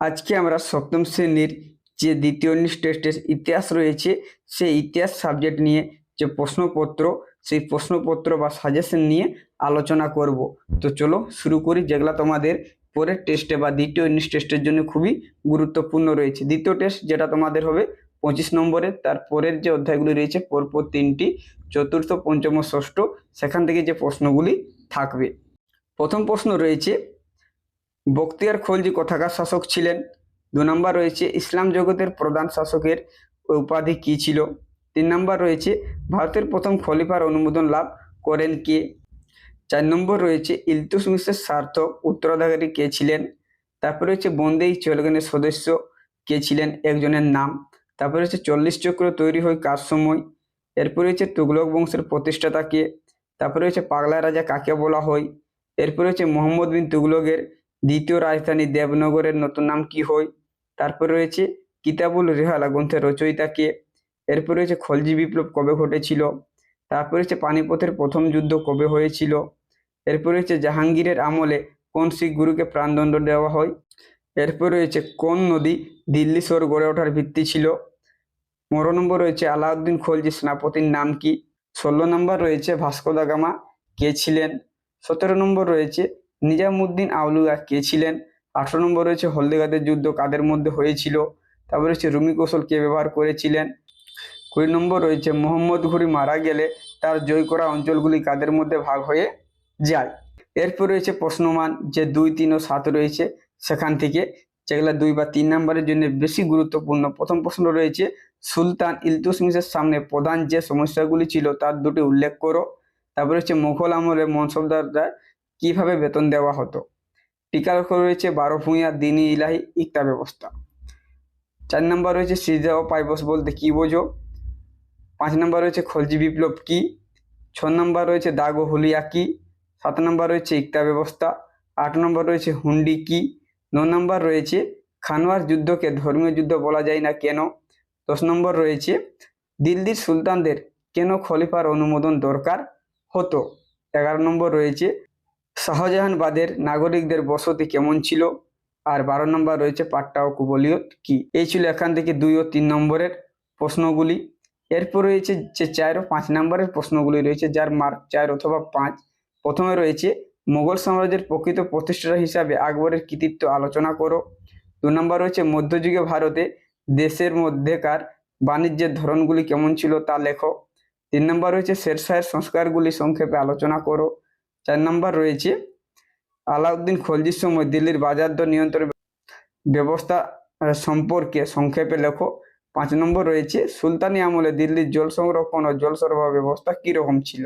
আজকে আমরা সপ্তম শ্রেণির যে দ্বিতীয় ইউনিট টেস্টের ইতিহাস রয়েছে, সেই ইতিহাস সাবজেক্ট নিয়ে যে প্রশ্নপত্র, সেই প্রশ্নপত্র বা সাজেশন নিয়ে আলোচনা করব। তো চলো শুরু করি, যেগুলা তোমাদের পরের টেস্টে বা দ্বিতীয় ইউনিট টেস্টের জন্য খুবই গুরুত্বপূর্ণ রয়েছে। দ্বিতীয় টেস্ট যেটা তোমাদের হবে পঁচিশ নম্বরের, তার পরের যে অধ্যায়গুলি রয়েছে, পরপর তিনটি, চতুর্থ, পঞ্চম ষষ্ঠ, সেখান থেকে যে প্রশ্নগুলি থাকবে। প্রথম প্রশ্ন রয়েছে বখতিয়ার খলজি কোথাকার শাসক ছিলেন? দু নম্বর রয়েছে ইসলাম জগতের প্রধান শাসকের উপাধি কী ছিল? তিন নম্বর রয়েছে ভারতের প্রথম খলিফার অনুমোদন লাভ করেন কে? চার নম্বর রয়েছে ইলতুসমিসের সার্থক উত্তরাধিকারী কে ছিলেন? তারপরে হচ্ছে বন্দেই চলগনের সদস্য কে ছিলেন? একজনের নাম। তারপরে হচ্ছে চল্লিশ চক্র তৈরি হয় কার সময়? এরপরে হচ্ছে তুগলক বংশের প্রতিষ্ঠাতা কে? তারপরে হচ্ছে পাগলা রাজা কাকে বলা হয়? এরপরে হচ্ছে মোহাম্মদ বিন তুগলকের দ্বিতীয় রাজধানী দেবনগরের নতুন নাম কি হয় তারপর রয়েছে কিতাবুল রেহালা গ্রন্থের রচয়িতা কে? এরপর রয়েছে খলজি বিপ্লব কবে ঘটেছিল? তারপরে হচ্ছে পানিপথের প্রথম যুদ্ধ কবে হয়েছিল? এরপরে রয়েছে জাহাঙ্গীরের আমলে কোন শিখ গুরুকে প্রাণদণ্ড দেওয়া হয়? এরপর রয়েছে কোন নদী দিল্লি শহর গড়ে ওঠার ভিত্তি ছিল? পনেরো নম্বর রয়েছে আলাউদ্দিন খলজি সেনাপতির নাম কি? ষোলো নম্বর রয়েছে ভাস্কো দা গামা, কে ছিলেন? সতেরো নম্বর রয়েছে নিজামুদ্দিন আউলুয়া কে ছিলেন? আঠারো নম্বর রয়েছে হলদিঘাতের যুদ্ধ কাদের মধ্যে হয়েছিল? তারপরে হচ্ছে রুমি কৌশল কে ব্যবহার করেছিলেন? কুড়ি নম্বর রয়েছে মোহাম্মদ ঘুরি মারা গেলে তার জয় করা অঞ্চলগুলি কাদের মধ্যে ভাগ হয়ে যায়? এরপর রয়েছে প্রশ্নমান যে দুই, তিন ও সাত রয়েছে সেখান থেকে, যেগুলো দুই বা তিন নম্বরের জন্য বেশি গুরুত্বপূর্ণ। প্রথম প্রশ্ন রয়েছে, সুলতান ইলতুসমিসের সামনে প্রধান যে সমস্যাগুলি ছিল তার দুটি উল্লেখ করো। তারপরে হচ্ছে মুঘল আমলে মনসবদাররা কীভাবে বেতন দেওয়া হতো? টিকা রয়েছে বারো ভূঁইয়া দিনী ইলাহি ইকতা ব্যবস্থা। চার নম্বর রয়েছে সিজা ও পাইবস বলতে কি বোঝো? পাঁচ নম্বর রয়েছে খলজি বিপ্লব কি? ছ নম্বর রয়েছে দাগ ও হুলিয়া কি? সাত নম্বর রয়েছে ইকতা ব্যবস্থা। আট নম্বর রয়েছে হুন্ডি কি? ন নম্বর রয়েছে খানোয়ার যুদ্ধকে ধর্মীয় যুদ্ধ বলা যায় না কেন? দশ নম্বর রয়েছে দিল্লির সুলতানদের কেন খলিফার অনুমোদন দরকার হতো? এগারো নম্বর রয়েছে শাহজাহানবাদের নাগরিকদের বসতি কেমন ছিল? আর বারো নম্বর রয়েছে পাট্টা ও কুবলিয়ত কি? এই ছিল এখান থেকে দুই ও তিন নম্বরের প্রশ্নগুলি। এরপর রয়েছে যে চার ও পাঁচ নম্বরের প্রশ্নগুলি রয়েছে, যার মার্ক চার অথবা পাঁচ। প্রথমে রয়েছে, মোগল সাম্রাজ্যের প্রকৃত প্রতিষ্ঠাতা হিসাবে আকবরের কৃতিত্ব আলোচনা করো। দু নম্বর রয়েছে মধ্যযুগে ভারতে দেশের মধ্যেকার বাণিজ্যের ধরনগুলি কেমন ছিল তা লেখো। তিন নম্বর রয়েছে, শেরশাহের সংস্কারগুলি সংক্ষেপে আলোচনা করো। চার নম্বর রয়েছে, আলাউদ্দিন খলজির সময় দিল্লির বাজার দর নিয়ন্ত্রণ ব্যবস্থা সম্পর্কে সংক্ষেপে লেখো। পাঁচ নম্বর রয়েছে, সুলতানি আমলে দিল্লির জল সংরক্ষণ ও জল সরবরাহ ব্যবস্থা কীরকম ছিল?